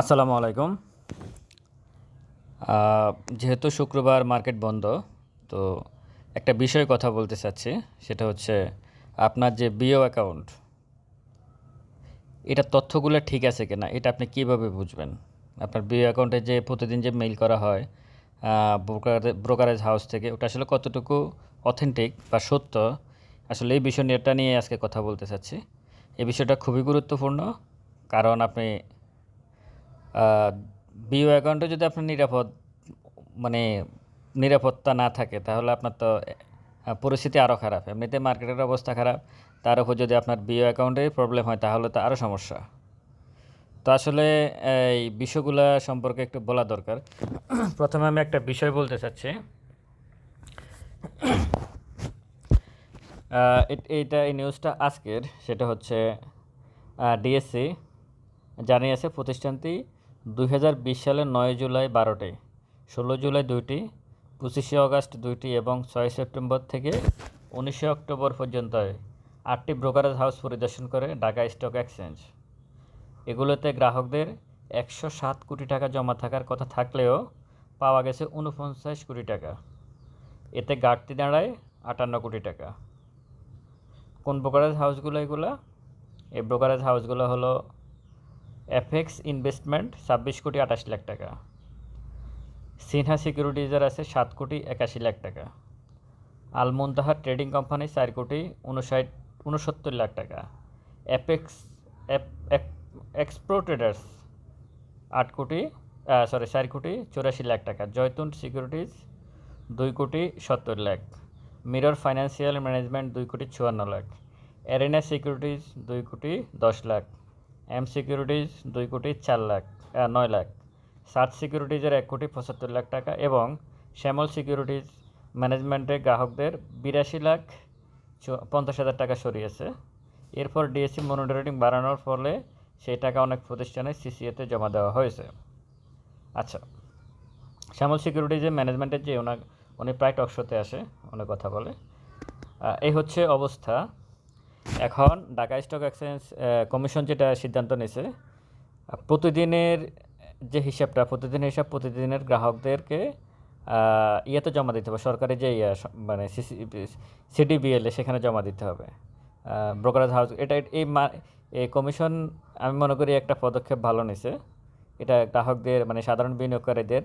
আসসালামু আলাইকুম। যেহেতু শুক্রবার মার্কেট বন্ধ, তো একটা বিষয়ে কথা বলতে চাচ্ছি, সেটা হচ্ছে আপনার যে বিও অ্যাকাউন্ট, এটা তথ্যগুলো ঠিক আছে কিনা, এটা আপনি কীভাবে বুঝবেন? আপনার বিও অ্যাকাউন্টে যে প্রতিদিন যে মেইল করা হয় ব্রোকারেজ হাউস থেকে, ওটা আসলে কতটুকু অথেন্টিক বা সত্য, আসলে এই বিষয় নিয়ে এটা নিয়ে আজকে কথা বলতে চাচ্ছি। এই বিষয়টা খুবই গুরুত্বপূর্ণ, কারণ আপনি বিও অ্যাকাউন্টে যদি আপনার নিরাপদ মানে নিরাপত্তা না থাকে, তাহলে আপনার তো পরিস্থিতি আরও খারাপ। এমনিতে মার্কেটের অবস্থা খারাপ, তার উপর যদি আপনার বিও অ্যাকাউন্টে প্রবলেম হয়, তাহলে তো আরও সমস্যা। তো আসলে, এই বিষয়গুলো সম্পর্কে একটু বলা দরকার। প্রথমে আমি একটা বিষয় বলতে চাচ্ছি। এইটা, এই নিউজটা আজকের, সেটা হচ্ছে ডিএসসি জানিয়েছে প্রতিষ্ঠানটি দুই হাজার বিশ সালের নয় জুলাই বারোটি, ষোলো জুলাই দুইটি, পঁচিশে আগস্ট দুইটি এবং ছয় সেপ্টেম্বর থেকে উনিশে অক্টোবর পর্যন্ত আটটি ব্রোকারেজ হাউস পরিদর্শন করে ঢাকা স্টক এক্সচেঞ্জ। এগুলোতে গ্রাহকদের একশো সাত কোটি টাকা জমা থাকার কথা থাকলেও পাওয়া গেছে উনপঞ্চাশ কোটি টাকা। এতে ঘাটতি দাঁড়ায় আটান্ন কোটি টাকা। কোন ব্রোকারেজ হাউসগুলো এগুলো? এই ব্রোকারেজ হাউসগুলো হলো এফএক্স ইনভেস্টমেন্ট ছাব্বিশ কোটি আঠাশ লাখ টাকা। সিনহা সিকিউরিটিজের আছে সাত কোটি একাশি লাখ টাকা। আলমুনতাহা ট্রেডিং কোম্পানি চার কোটি উনষাট, উনসত্তর লাখ টাকা। অ্যাপেক্স এক্সপ্রো ট্রেডার্স আট কোটি সরি চার কোটি চৌরাশি লাখ টাকা। জয়তুন সিকিউরিটিজ দুই কোটি সত্তর লাখ। মিরর ফাইন্যান্সিয়াল ম্যানেজমেন্ট দুই কোটি চুয়ান্ন লাখ। এরেনা সিকিউরিটিজ দুই কোটি দশ লাখ। এম সিকিউরিটিজ দুই কোটি চার লাখ নয় লাখ। সার্চ সিকিউরিটিজের এক কোটি পঁচাত্তর লাখ টাকা এবং শ্যামল সিকিউরিটিজ ম্যানেজমেন্টে গ্রাহকদের বিরাশি লাখ পঞ্চাশ হাজার টাকা সরিয়েছে। এরপর ডিএসসি মনিটরিং বাড়ানোর ফলে সেই টাকা অনেক প্রতিষ্ঠানে সিসিএতে জমা দেওয়া হয়েছে। আচ্ছা শ্যামল সিকিউরিটিজের ম্যানেজমেন্টের যে ওনার উনি প্রায় টকশোতে আসে অনেক কথা বলে। এই হচ্ছে অবস্থা। এখন ঢাকা স্টক এক্সচেঞ্জ কমিশন যেটা সিদ্ধান্ত নিয়েছে প্রতিদিনের যে হিসাবটা প্রতিদিনের হিসাব প্রতিদিনের গ্রাহকদেরকে ইয়েতে জমা দিতে হবে সরকারি যে ইয়ে, মানে সিডিবিএলে সেখানে জমা দিতে হবে ব্রোকারেজ হাউস এটা এই এই কমিশন আমি মনে করি একটা পদক্ষেপ ভালো নিছে এটা গ্রাহকদের মানে সাধারণ বিনিয়োগকারীদের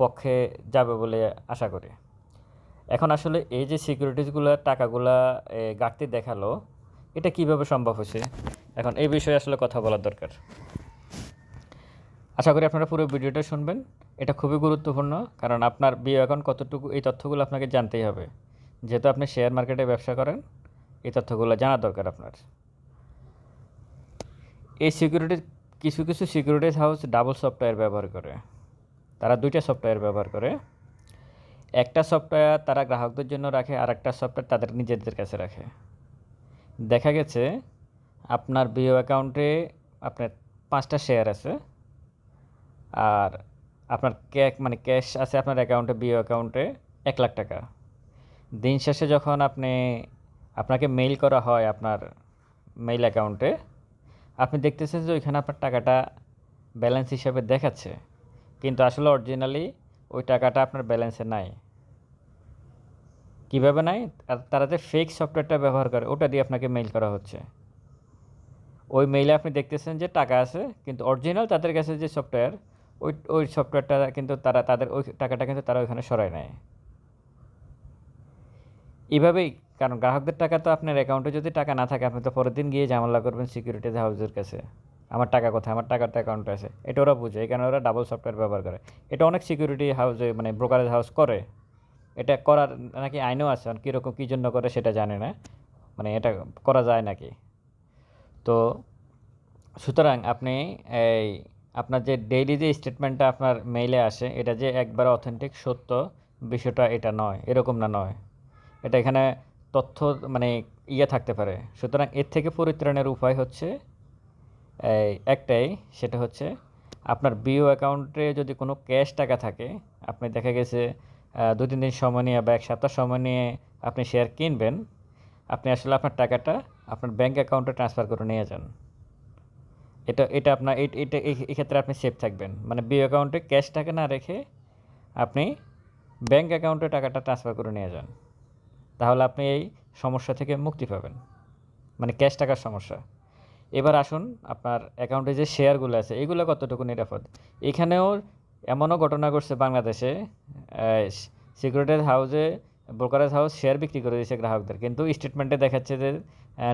পক্ষে যাবে বলে আশা করি। এখন আসলে এই যে সিকিউরিটিসগুলো টাকাগুলা ঘাটতি দেখাল এটা কীভাবে সম্ভব হয়েছে? এখন এই বিষয়ে আসলে কথা বলার দরকার। আশা করি আপনারা পুরো ভিডিওটা শুনবেন। এটা খুবই গুরুত্বপূর্ণ, কারণ আপনার বিয়ে এখন কতটুকু, এই তথ্যগুলো আপনাকে জানতেই হবে। যেহেতু আপনি শেয়ার মার্কেটে ব্যবসা করেন, এই তথ্যগুলো জানা দরকার আপনার। এই সিকিউরিটি কিছু কিছু সিকিউরিটিজ হাউস ডাবল সফটওয়্যার ব্যবহার করে। তারা দুইটা সফটওয়্যার ব্যবহার করে। একটা সফটওয়্যার তারা গ্রাহকদের জন্য রাখে আর একটা সফটওয়্যার তাদের নিজেদের কাছে রাখে। দেখা গেছে আপনার বিও অ্যাকাউন্টে আপনার পাঁচটা শেয়ার আছে আর আপনার ক্যাক মানে ক্যাশ আছে আপনার অ্যাকাউন্টে বিও অ্যাকাউন্টে এক লাখ টাকা। দিন শেষে যখন আপনি, আপনাকে মেইল করা হয় আপনার মেইল অ্যাকাউন্টে, আপনি দেখতেছেন যে ওইখানে আপনার টাকাটা ব্যালেন্স হিসাবে দেখাচ্ছে। কিন্তু আসলে অরিজিনালি ওই টাকাটা আপনার ব্যালেন্সে নাই। কীভাবে নাই? তারা যে ফেক সফটওয়্যারটা ব্যবহার করে, ওটা দিয়ে আপনাকে মেইল করা হচ্ছে। ওই মেইলে আপনি দেখতেছেন যে টাকা আছে, কিন্তু অরিজিনাল তাদের কাছে যে সফটওয়্যার ওই ওই সফটওয়্যারটা কিন্তু তারা, তাদের ওই টাকাটা কিন্তু তারা ওইখানে সরায় নেয়। এইভাবেই কারণ গ্রাহকদের টাকা তো আপনার অ্যাকাউন্টে যদি টাকা না থাকে, আপনি তো পরের দিন গিয়ে ঝামেলা করবেন সিকিউরিটি হাউসের কাছে। আমার টাকা কোথায়? আমার টাকাটা অ্যাকাউন্টে আছে। এটা ওরা বুঝে, এই কারণে ওরা ডাবল সফটওয়্যার ব্যবহার করে। এটা অনেক সিকিউরিটি হাউসে মানে ব্রোকারেজ হাউস করে। এটা করার নাকি আইনও আছে? আর কীরকম, কী জন্য করে সেটা জানে না। মানে এটা করা যায় নাকি? তো সুতরাং আপনি এই আপনার যে ডেইলি যে স্টেটমেন্টটা আপনার মেইলে আসে, এটা যে একবার অথেন্টিক সত্য বিষয়টা এটা নয়, এরকম না নয়। এটা এখানে তথ্য মানে ইয়ে থাকতে পারে। সুতরাং এর থেকে পরিত্রাণের উপায় হচ্ছে একটাই, সেটা হচ্ছে আপনার বিও অ্যাকাউন্টে যদি কোনো ক্যাশ টাকা থাকে, আপনি দেখা গেছে দু তিন দিন সময় নিয়ে বা এক সপ্তাহ সময় নিয়ে আপনি শেয়ার কিনবেন, আপনি আসলে আপনার টাকাটা আপনার ব্যাঙ্ক অ্যাকাউন্টে ট্রান্সফার করে নিয়ে যান। এটা এটা আপনার এটা এই- এক্ষেত্রে আপনি সেফ থাকবেন। মানে বিও অ্যাকাউন্টে ক্যাশ টাকা না রেখে আপনি ব্যাঙ্ক অ্যাকাউন্টে টাকাটা ট্রান্সফার করে নিয়ে যান। তাহলে আপনি এই সমস্যা থেকে মুক্তি পাবেন। মানে ক্যাশ টাকার সমস্যা। এবার আসুন, আপনার অ্যাকাউন্টে যে শেয়ারগুলো আছে, এগুলো কতটুকু নিরাপদ? এখানেও এমনও ঘটনা ঘটছে বাংলাদেশে সিকিউরিটিজ হাউসে ব্রোকারেজ হাউস শেয়ার বিক্রি করে দিয়েছে গ্রাহকদের। কিন্তু স্টেটমেন্টে দেখাচ্ছে যে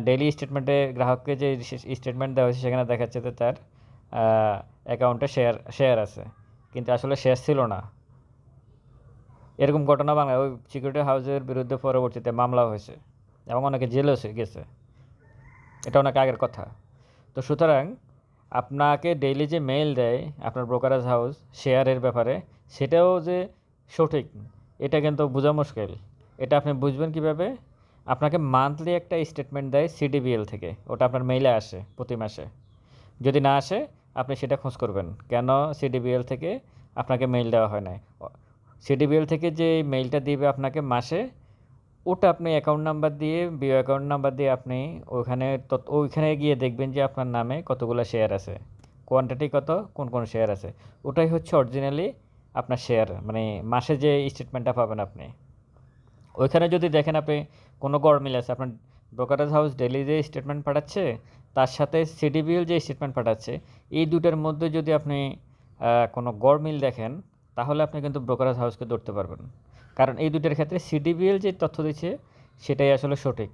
ডেইলি স্টেটমেন্টে গ্রাহককে যে স্টেটমেন্ট দেওয়া হয়েছে সেখানে দেখাচ্ছে যে তার অ্যাকাউন্টে শেয়ার শেয়ার আছে। কিন্তু আসলে শেয়ার ছিল না। এরকম ঘটনা বাংলা, ওই সিকিউরিটি হাউসের বিরুদ্ধে পরবর্তীতে মামলা হয়েছে এবং অনেকে জেলেও গেছে। এটা অনেক আগের কথা। তো সুতরাং আপনাকে ডেইলি যে মেইল দেয় আপনার ব্রোকারেজ হাউস শেয়ারের ব্যাপারে, সেটাও যে সঠিক, এটা কিন্তু বোঝা মুশকিল। এটা আপনি বুঝবেন কীভাবে? আপনাকে মান্থলি একটা স্টেটমেন্ট দেয় সিডিবিএল থেকে, ওটা আপনার মেইলে আসে প্রতি মাসে। যদি না আসে, আপনি সেটা খোঁজ করবেন। কেন সিডিবিএল থেকে আপনাকে মেইল দেওয়া হয় নাই? সিডিবিএল থেকে যে মেইলটা দিবে আপনাকে মাসে ওটা আপনি অ্যাকাউন্ট নাম্বার দিয়ে বিও অ্যাকাউন্ট নাম্বার দিয়ে আপনি ওইখানে তত- ওইখানে গিয়ে দেখবেন যে আপনার নামে কতগুলো শেয়ার আছে। কোয়ান্টিটি কত, কোন কোন শেয়ার আছে। ওটাই হচ্ছে অরিজিনালি আপনার শেয়ার মানে মাসে যে স্টেটমেন্টটা পাবেন আপনি। ওইখানে যদি দেখেন আপনি কোনো গড়মিল আছে, আপনার ব্রোকারেজ হাউস ডেলি যে স্টেটমেন্ট পাঠাচ্ছে, তার সাথে সিডিবিএল যে স্টেটমেন্ট পাঠাচ্ছে, এই দুটার মধ্যে যদি আপনি কোনো গড়মিল দেখেন, তাহলে আপনি কিন্তু ব্রোকারেজ হাউসকে ধরতে পারবেন। কারণ এই দুটার ক্ষেত্রে সিডিবিএল যে তথ্য দিচ্ছে, সেটাই আসলে সঠিক।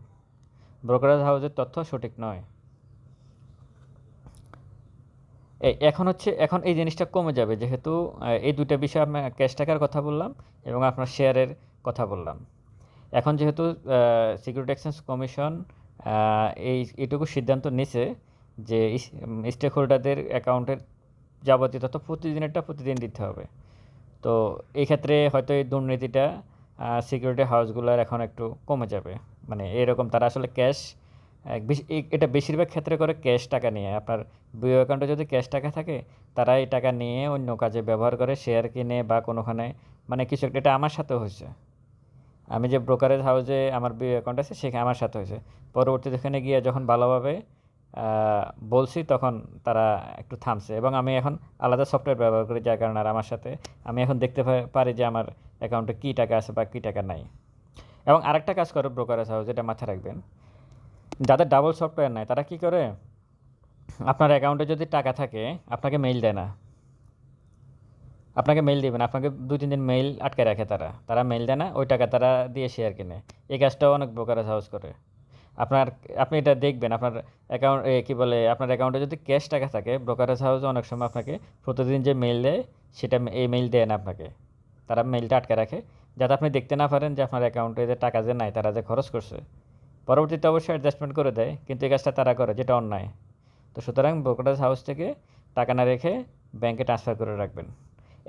ব্রোকারেজ হাউসের তথ্য সঠিক নয়। এই এখন হচ্ছে, এখন এই জিনিসটা কমে যাবে, যেহেতু এই দুটা বিষয় আমি ক্যাশ টাকার কথা বললাম এবং আপনার শেয়ারের কথা বললাম। এখন যেহেতু সিকিউরিটি এক্সচেঞ্জ কমিশন এই এটুকু সিদ্ধান্ত নিছে যে স্টেক হোল্ডারদের অ্যাকাউন্টের যাবতীয় তথ্য প্রতিদিনেরটা প্রতিদিন দিতে হবে। তো এই ক্ষেত্রে হয়তো এই দুর্নীতিটা সিকিউরিটি হাউসগুলোর এখন একটু কমে যাবে। মানে এরকম তারা আসলে ক্যাশ এটা বেশিরভাগ ক্ষেত্রে করে ক্যাশ টাকা নিয়ে। আপনার বিও অ্যাকাউন্টে যদি ক্যাশ টাকা থাকে, তারা এই টাকা নিয়ে অন্য কাজে ব্যবহার করে শেয়ার কিনে বা কোনোখানে মানে কিছু একটা, এটা আমার সাথেও হয়েছে। আমি যে ব্রোকারেজ হাউসে আমার বিও অ্যাকাউন্ট আছে সেখানে আমার সাথে হয়েছে। পরবর্তীতে ওখানে গিয়ে যখন ভালোভাবে বলছি, তখন তারা একটু থামছে এবং আমি এখন আলাদা সফটওয়্যার ব্যবহার করি, যার কারণে আর আমার সাথে আমি এখন দেখতে পারি যে আমার অ্যাকাউন্টে কী টাকা আছে বা কী টাকা নাই। এবং আরেকটা কাজ করে ব্রোকারেজ হাউস এটা মাথায় রাখবেন, যাদের ডাবল সফটওয়্যার নাই, তারা কি করে? আপনার অ্যাকাউন্টে যদি টাকা থাকে, আপনাকে মেইল দেয় না। আপনাকে মেইল দিবেন আপনাকে দু তিন দিন মেইল আটকে রাখে তারা। তারা মেইল দেয় না, ওই টাকা তারা দিয়ে শেয়ার কিনে। এই কাজটাও অনেক ব্রোকারেজ হাউস করে। আপনার, আপনি এটা দেখবেন, আপনার অ্যাকাউন্ট কী বলে, আপনার অ্যাকাউন্টে যদি ক্যাশ টাকা থাকে ব্রোকারেজ হাউস অনেক সময় আপনাকে প্রতিদিন যে মেইল দেয়, সেটা এই মেইল দেয় না আপনাকে। তারা মেইলটা আটকে রাখে, যাতে আপনি দেখতে না পারেন যে আপনার অ্যাকাউন্টে যে টাকা যে নাই, তারা যে খরচ করছে। পরবর্তীতে অবশ্যই অ্যাডজাস্টমেন্ট করে দেয়, কিন্তু এই কাজটা তারা করে, যেটা অন্যায়। তো সুতরাং ব্রোকারেজ হাউস থেকে টাকা না রেখে ব্যাংকে ট্রান্সফার করে রাখবেন।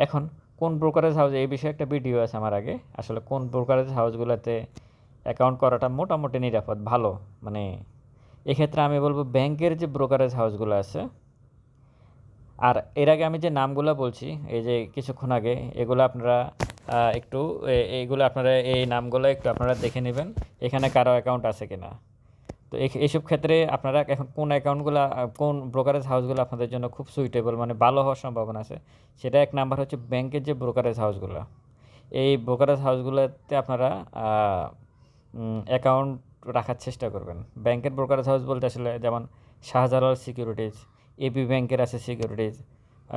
এখন, কোন ব্রোকারেজ হাউস এই বিষয়ে একটা ভিডিও আছে আমার আগে, আসলে কোন ব্রোকারেজ হাউসগুলোতে অ্যাকাউন্ট করাটা মোটামুটি নিরাপদ, ভালো। মানে এক্ষেত্রে আমি বলব ব্যাংকের যে ব্রোকারেজ হাউসগুলো আছে, আর এর আগে আমি যে নামগুলো বলছি, এই যে কিছুক্ষণ আগে, এগুলো আপনারা একটু এইগুলো আপনারা এই নামগুলো একটু আপনারা দেখে নেবেন, এখানে কারও অ্যাকাউন্ট আছে কি না তো এই- এইসব ক্ষেত্রে আপনারা এখন কোন অ্যাকাউন্টগুলো কোন ব্রোকারেজ হাউসগুলো আপনাদের জন্য খুব সুইটেবল মানে ভালো হওয়ার সম্ভাবনা আছে, সেটা এক নাম্বার হচ্ছে ব্যাংকের যে ব্রোকারেজ হাউসগুলো এই ব্রোকারেজ হাউসগুলোতে আপনারা অ্যাকাউন্ট রাখার চেষ্টা করবেন। ব্যাংকের ব্রোকারেজ হাউস বলতে আসলে যেমন শাহজালাল সিকিউরিটিজ এবি ব্যাংকের আছে সিকিউরিটিজ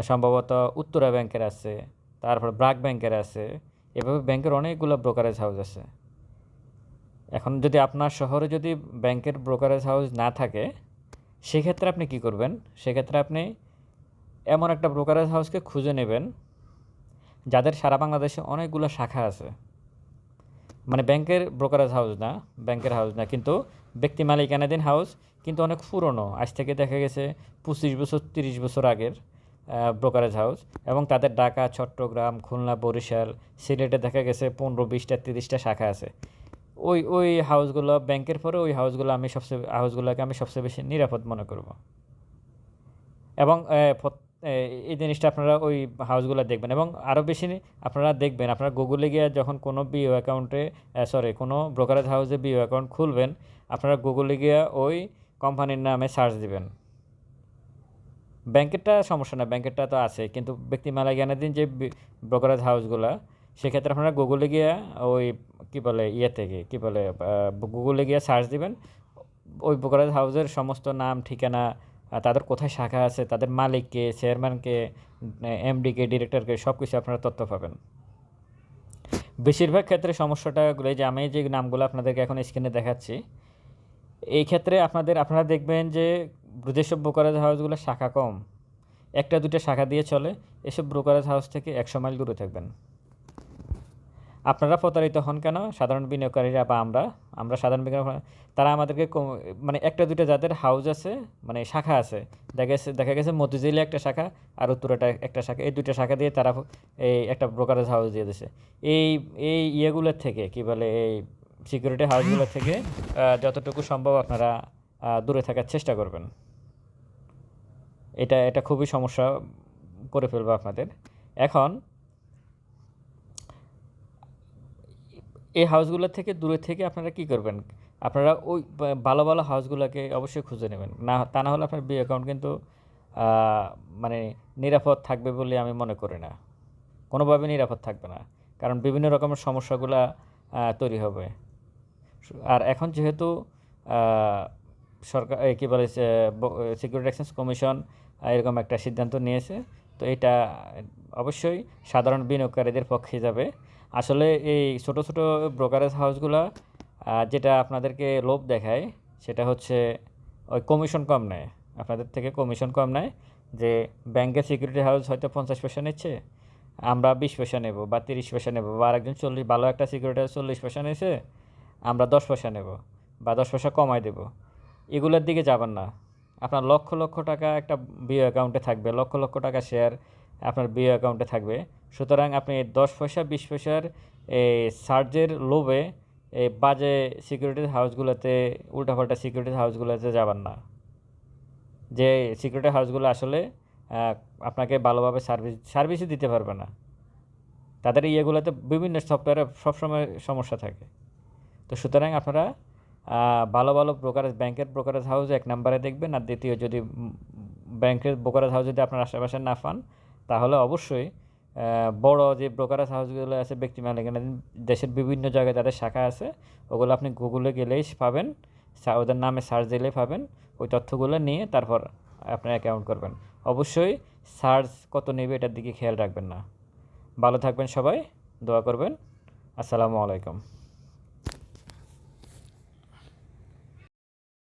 সম্ভবত উত্তরা ব্যাংকের আছে, তারপর ব্রাক ব্যাংকের আছে, এভাবে ব্যাংকের অনেকগুলো ব্রোকারেজ হাউস আছে। এখন যদি আপনার শহরে যদি ব্যাংকের ব্রোকারেজ হাউস না থাকে, সেক্ষেত্রে আপনি কি করবেন? সেক্ষেত্রে আপনি এমন একটা ব্রোকারেজ হাউসকে খুঁজে নেবেন, যাদের সারা বাংলাদেশে অনেকগুলো শাখা আছে। মানে ব্যাংকের ব্রোকারেজ হাউস না, ব্যাংকের হাউস না, কিন্তু ব্যক্তি মালিকানাধীন হাউস কিন্তু অনেক পুরনো। আজ থেকে দেখা গেছে পঁচিশ বছর, তিরিশ বছর আগের ব্রোকারেজ হাউস এবং তাদের ঢাকা, চট্টগ্রাম, খুলনা, বরিশাল, সিলেটে দেখা গেছে পনেরো বিশটা, তিরিশটা শাখা আছে। ওই ওই হাউসগুলো ব্যাংকের পরে ওই হাউসগুলো আমি সবচেয়ে হাউসগুলোকে আমি সবচেয়ে বেশি নিরাপদ মনে করব। এবং এই জিনিসটা আপনারা ওই হাউসগুলো দেখবেন এবং আরও বেশি আপনারা দেখবেন, আপনারা গুগলে গিয়ে যখন কোনো বিও অ্যাকাউন্টে সরি কোনো ব্রোকারেজ হাউসে বিও অ্যাকাউন্ট খুলবেন, আপনারা গুগলে গিয়ে ওই কোম্পানির নামে সার্চ দিবেন। ব্যাংকেরটা সমস্যা না, ব্যাংকেরটা তো আছে, কিন্তু ব্যক্তি মালিকানাধীন যে ব্রোকারেজ হাউসগুলো সেক্ষেত্রে আপনারা গুগলে গিয়ে ওই কী বলে ইয়ে থেকে, কী বলে গুগলে গিয়ে সার্চ দিবেন, ওই ব্রোকারেজ হাউসের সমস্ত নাম, ঠিকানা তাদের কোথায় শাখা আছে, তাদের মালিককে, চেয়ারম্যানকে, এমডিকে, ডিরেক্টরকে সব কিছু আপনারা তথ্য পাবেন। বেশিরভাগ ক্ষেত্রে সমস্যাটা গুলো যে আমি যে নামগুলো আপনাদেরকে এখন স্ক্রিনে দেখাচ্ছি, এই ক্ষেত্রে আপনাদের, আপনারা দেখবেন যে যেসব ব্রোকারেজ হাউসগুলো শাখা কম। একটা দুটো শাখা দিয়ে চলে, এসব ব্রোকারেজ হাউস থেকে একশো মাইল দূরে থাকবেন। আপনারা প্রতারিত হন কেন? সাধারণ বিনিয়োগকারীরা বা আমরা আমরা সাধারণ বিনিয়োগ তারা আমাদেরকে মানে একটা দুটো যাদের হাউস আছে মানে শাখা আছে। দেখা গেছে দেখা গেছে মতিঝিলে একটা শাখা আর উত্তরাটা একটা শাখা। এই দুইটা শাখা দিয়ে তারা এই একটা ব্রোকারেজ হাউস দিয়ে দিছে। এই এই ইয়েগুলোর থেকে, কি বলে, এই সিকিউরিটি হাউসগুলোর থেকে যতটুকু সম্ভব আপনারা দূরে থাকার চেষ্টা করবেন। এটা এটা খুবই সমস্যা করে ফেলবে আপনাদের। এখন এই হাউসগুলো থেকে দূরে থেকে আপনারা কি করবেন? আপনারা ওই ভালো ভালো হাউসগুলোকে অবশ্যই খুঁজে নেবেন। না, তা না হলে আপনার বি অ্যাকাউন্ট কিন্তু মানে নিরাপদ থাকবে বলে আমি মনে করি না। কোনোভাবে নিরাপদ থাকবে না। কারণ বিভিন্ন রকমের সমস্যাগুলো তৈরি হবে। আর এখন যেহেতু সরকার কী বলে সিকিউরিটি এক্সচেঞ্জ কমিশন এরকম একটা সিদ্ধান্ত নিয়েছে। তো এটা অবশ্যই সাধারণ বিনিয়োগকারীদের পক্ষে যাবে। আসলে এই ছোট ছোট ব্রোকারেজ হাউসগুলো যেটা আপনাদেরকে লোভ দেখায়, সেটা হচ্ছে ওই কমিশন কম নেয়। আপনাদের থেকে কমিশন কম নেয় যে ব্যাংকের সিকিউরিটি হাউস হয়তো পঞ্চাশ পয়সা নিচ্ছে, আমরা বিশ পয়সা নেব বা তিরিশ পয়সা নেব বা আরেকজন চল্লিশ, ভালো একটা সিকিউরিটি হাউস চল্লিশ পয়সা নিয়েছে, আমরা দশ পয়সা নেব বা দশ পয়সা কমাই দেব। এগুলোর দিকে যাবেন না। আপনার লক্ষ লক্ষ টাকা একটা বিও অ্যাকাউন্টে থাকবে, লক্ষ লক্ষ টাকা শেয়ার আপনার বিও অ্যাকাউন্টে থাকবে। সুতরাং আপনি দশ পয়সা, বিশ পয়সার সার্জের লোভে বাজে সিকিউরিটি হাউসগুলোতে উল্টাপাল্টা সিকিউরিটি হাউসগুলোতে যাবেন না। যে সিকিউরিটি হাউসগুলো আসলে আপনাকে ভালোভাবে সার্ভিস সার্ভিসই দিতে পারবে না। তাদের ইয়েগুলোতে বিভিন্ন সফটওয়্যারে সবসময় সমস্যা থাকে। তো সুতরাং আপনারা ভালো ভালো ব্রোকারেজ ব্যাংকের ব্রোকারেজ হাউস এক নম্বরে দেখবেন। আর দ্বিতীয়, যদি ব্যাংকের ব্রোকারেজ হাউস যদি আপনার আশেপাশে না পান তাহলে অবশ্যই বড় যে ব্রোকারেজ হাউসগুলো আছে, ব্যক্তি মালিকানাধীন দেশের বিভিন্ন জায়গায় তাদের শাখা আছে, ওগুলো আপনি গুগলে গেলেই পাবেন ওদের নামে সার্চ দিলেই পাবেন, ওই তথ্যগুলো নিয়ে তারপর আপনার অ্যাকাউন্ট করবেন। অবশ্যই সার্চ কত নেবে এটার দিকে খেয়াল রাখবেন না। ভালো থাকবেন সবাই, দোয়া করবেন। আসসালামু আলাইকুম।